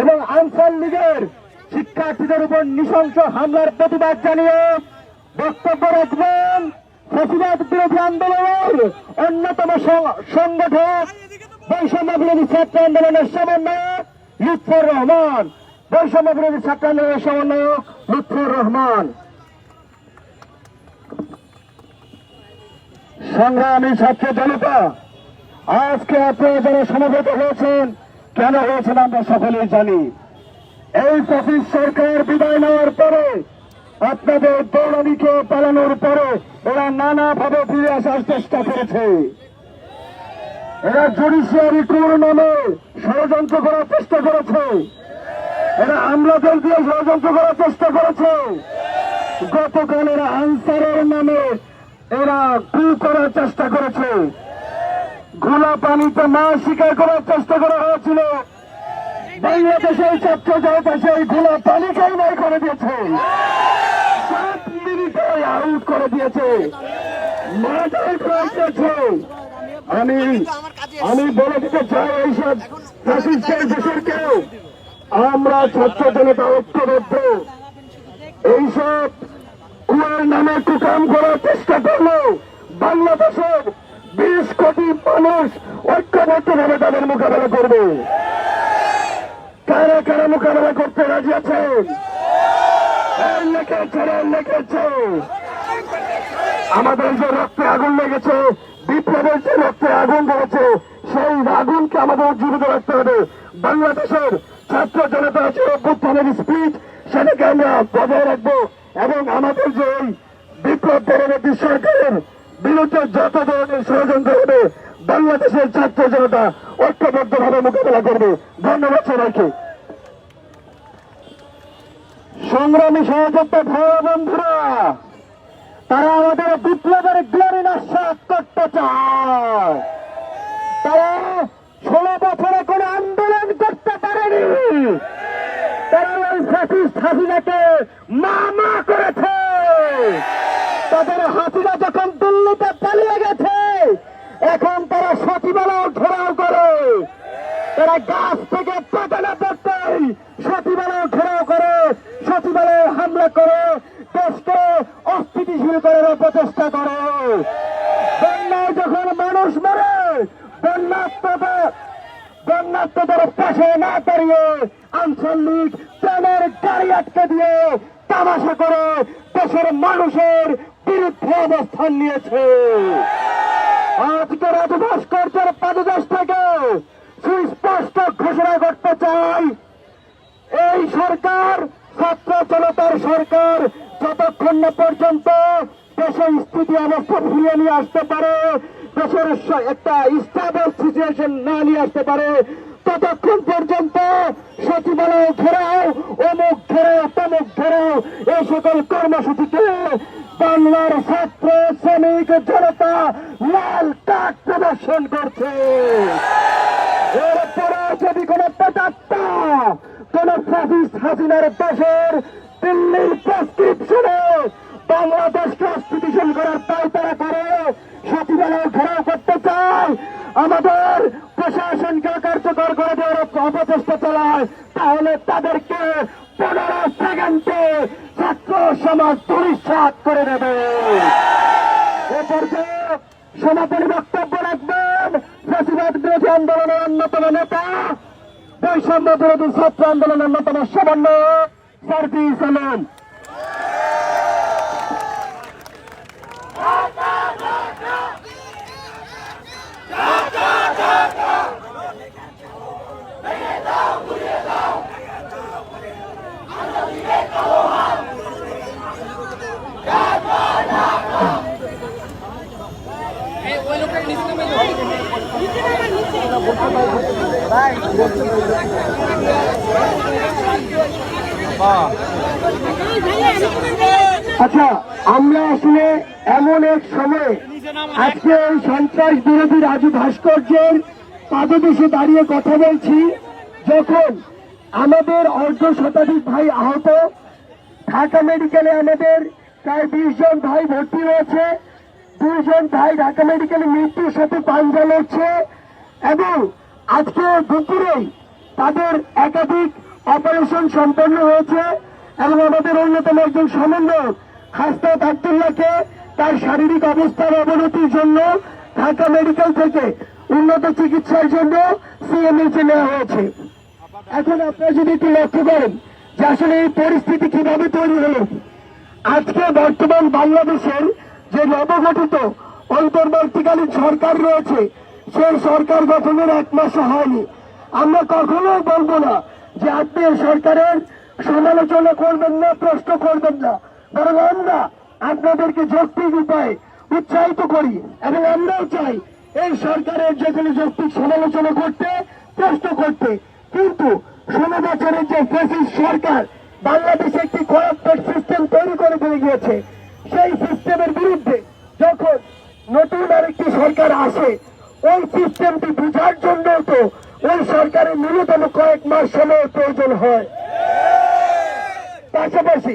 এবং আনসার লীগের শিক্ষার্থীদের উপর নৃশংস হামলার প্রতিবাদ জানিয়ে বক্তব্য রাখবেন ফেসিবাদ বিরোধী আন্দোলনের অন্যতম সংগঠক বৈষম্য বিরোধী ছাত্র আন্দোলনের সমন্বয়ক লুৎফর রহমান। বৈষম্য বিরোধী ছাত্র আন্দোলনের সমন্বয়ক লুৎফর রহমান। সংগ্রামী ছাত্র জনতা, আজকে আপনারা যারা সমবেত হয়েছেন কেন হয়েছেন আমরা সকলেই জানি। এই পঁচিশ সরকার বিদায় নেওয়ার পরে, আপনাদের দৌড়ানিকে পালানোর পরে এরা নানাভাবে ফিরে আসার চেষ্টা করেছে। এরা জুডিশিয়ারি কোর নামে ষড়যন্ত্র করার চেষ্টা করেছে। এরা আমলাদের দিয়ে ষড়যন্ত্র করার চেষ্টা করেছে। গতকাল এরা আনসারের নামে এরা কু করার চেষ্টা করেছে। ঘোলা পানিতে মা শিকার করার চেষ্টা করা হয়েছিল। বাংলাদেশের ছাত্র জনতা সেই ঘোলা পানিকেই নাই করে দিয়েছে। সাত মিনিটে আউট করে দিয়েছে। মাঠে করে দিয়েছে। আমি আমি বলে দিতে চাই এইসব ফ্যাসিস্টের দেশের কেউ আমরা ছাত্র জনতা ঐক্যবদ্ধ। এইসব কুয়ার নামে কুকাম করার চেষ্টা করল বাংলাদেশের বিশ কোটি মানুষ ঐক্যবদ্ধ ভাবে তাদের মোকাবেলা করবে। কারা কারা মোকাবেলা করতে রাজি আছেন আমাদের যে রক্তে আগুন লেগেছে, বিপ্লবের যে রক্তে আগুন লেগেছে সেই আগুনকে আমাদের জীবিত রাখতে হবে। বাংলাদেশের ছাত্র জনতা যে অভ্যুত্থানের স্পিচ সেটাকে আমরা বজায় রাখব এবং আমাদের যে বিপ্লব পরবর্তী সরকারের বিরুদ্ধে যত ধরনের ষড়যন্ত্র হবে, বাংলাদেশের ছাত্র জনতা ঐক্যবদ্ধভাবে মোকাবেলা করবে। ধন্যবাদ সবাইকে। সংগ্রামী সহযোগিতা ভাই বন্ধুরা, তারা আমাদের বিপ্লবের গ্লোরি নস্বাত করতে চায়। তারা ষোলো বছরে কোনো আন্দোলন করতে পারেনি। তারা ওই ফ্যাসিস্ট হাসিনাকে মা মা করেছে। তাদের হাসিনা যখন দিল্লিতে পালিয়ে গেছে, এখন তারা সচিবালয় ঘেরাও করে। তারা গাছ থেকে পাতানা পড়তেই সচিবালয় ঘেরাও করে, সচিবালয়ে হামলা করে, দেশকে অস্থিতিশীল করার প্রচেষ্টা করে। বন্যায় যখন মানুষ মরে বন্যাত্মদের বন্যাত্মদের পাশে না দাঁড়িয়ে আঞ্চলিক ট্রেনের গাড়ি আটকে দিয়ে তামাশা করে দেশের মানুষের বিরুদ্ধে অবস্থান নিয়েছে। আজকে রাজু ভাস্কর্যের পাদদেশ থেকে সুস্পষ্ট ঘোষণা করতে চাই। এই সরকার, ছাত্র জনতার সরকার, যতক্ষণ না পর্যন্ত দেশের স্থিতি অবস্থা ফিরিয়ে নিয়ে আসতে পারে, দেশের একটা স্টেবল সিচুয়েশন না নিয়ে আসতে পারে, ততক্ষণ পর্যন্ত সচিবালয় ঘেরাও, অমুক ঘেরাও, তমুক ঘেরাও, এই সকল কর্মসূচিকে বাংলার ছাত্র শ্রমিক জনতা লাল কাঠ প্রদর্শন করছে। এরপরে যদি কোন পেটাত্তা কোন ফ্যাসিস্ট হাসিনার দেশের দিল্লির প্রেসক্রিপশনে বাংলাদেশকে অস্থিতিশীল করার তাই তারা করে, সচিবালয় ঘেরাও করতে চায়, আমাদের প্রশাসনকে কার্যকর করে দেওয়ার অপচেষ্টা চালায়, তাহলে তাদেরকে পনেরো সেকেন্ডে ছাত্র সমাজ দুরিশ্বাত করে দেবে এ পর্যায়ে সমাপনী বক্তব্য রাখবেন ফ্যাসিবাদ বিরোধী আন্দোলনের অন্যতম নেতা বৈষম্য বিরোধী ছাত্র আন্দোলনের অন্যতম সমন্বয় সার্জি সালাম আচ্ছা আমরা আসলে এমন এক সময় আজকে এই সন্ত্রাস বিরোধী রাজু ভাস্কর্যের পাদদেশে দাঁড়িয়ে কথা বলছি, যখন আমাদের অর্ধ শতাধিক ভাই আহত, ঢাকা মেডিকেলে আমাদের প্রায় বিশ জন ভাই ভর্তি রয়েছে দুইজন ভাই ঢাকা মেডিকেলে মৃত্যুর সাথে পাঞ্জা লড়ছে এবং আজকে দুপুরেই তাদের একাধিক অপারেশন সম্পন্ন হয়েছে এবং আমাদের অন্যতম একজন সমন্বয়ক হাসনাত আবদুল্লাহকে তার শারীরিক অবস্থার অবনতির জন্য ঢাকা মেডিকেল থেকে উন্নত চিকিৎসার জন্য সিএমএইচে নেওয়া হয়েছে। এখন আপনারা যদি একটু লক্ষ্য করেন যে আসলে এই পরিস্থিতি কীভাবে তৈরি হলো। আজকে বর্তমান বাংলাদেশের যে নবগঠিত অন্তর্বর্তীকালীন সরকার রয়েছে, সেই সরকার গঠনের এক মাসও হয়নি। আমরা কখনো বলব না যে আপনি সরকারের সমালোচনা করবেন না, প্রশ্ন করবেন না। বরং আমরা আপনাদেরকে যৌক্তিক উপায়ে উৎসাহিত করি এবং আমরাও চাই এই সরকারের যে কোনো যৌক্তিক সমালোচনা করতে, প্রশ্ন করতে। কিন্তু ষোলো বছরের যে ফেসিস সরকার বাংলাদেশে একটি করাপ্টেড সিস্টেম তৈরি করে ফেলে গিয়েছে, সেই সিস্টেমের বিরুদ্ধে যখন নতুন আরেকটি সরকার আসে, ওই সিস্টেমটি বুঝার জন্য তো ওই সরকারের ন্যূনতম কয়েক মাস সময়ের প্রয়োজন হয়। পাশাপাশি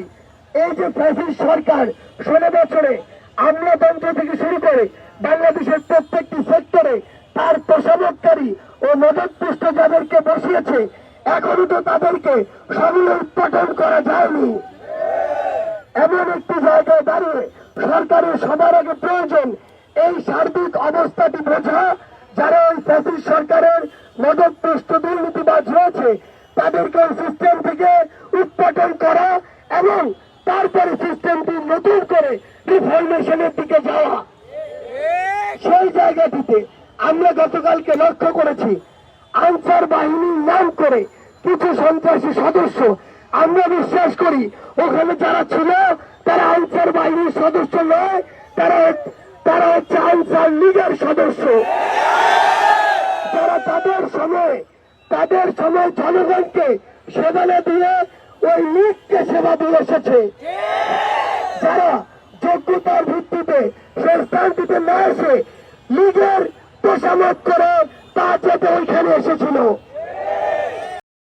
এই যে ফ্যাসিস সরকার ষোলো বছরে আমলাতন্ত্র থেকে শুরু করে বাংলাদেশের প্রত্যেকটি সেক্টরে তার তোষামতকারী ও মদতপুষ্ট যাদেরকে বসিয়েছে, এখনও তো তাদেরকে সবই উৎপাদন করা যায়নি। এমন একটি জায়গায় দাঁড়িয়ে সরকারের সবার আগে প্রয়োজন এই সার্বিক অবস্থাটি বোঝা, যারা ওই ফ্যাসিস সরকারের মদতপুষ্ট দুর্নীতিবাজ রয়েছে, তাদেরকে সিস্টেম থেকে উৎপাদন করা এবং তারপরে সিস্টেমটি নতুন করে রিফরমেশনের দিকে যাওয়া। সেই জায়গাটিতে আমরা গতকালকে লক্ষ্য করেছি, আনসার বাহিনীর নাম করে কিছু সন্ত্রাসী সদস্য। আমরা বিশ্বাস করি, ওখানে যারা ছিল, তারা আনসার বাহিনীর সদস্য নয় তারা তারা হচ্ছে আনসার লীগের সদস্য। তাদের সময় তাদের সময় জনগণকে সেবানে দিয়ে ওই লীগকে সেবা দিয়ে এসেছে। যারা যোগ্যতার ভিত্তিতে সে স্থানটিতে না এসে লীগের তোষামত করে তা যেতে ওইখানে এসেছিল।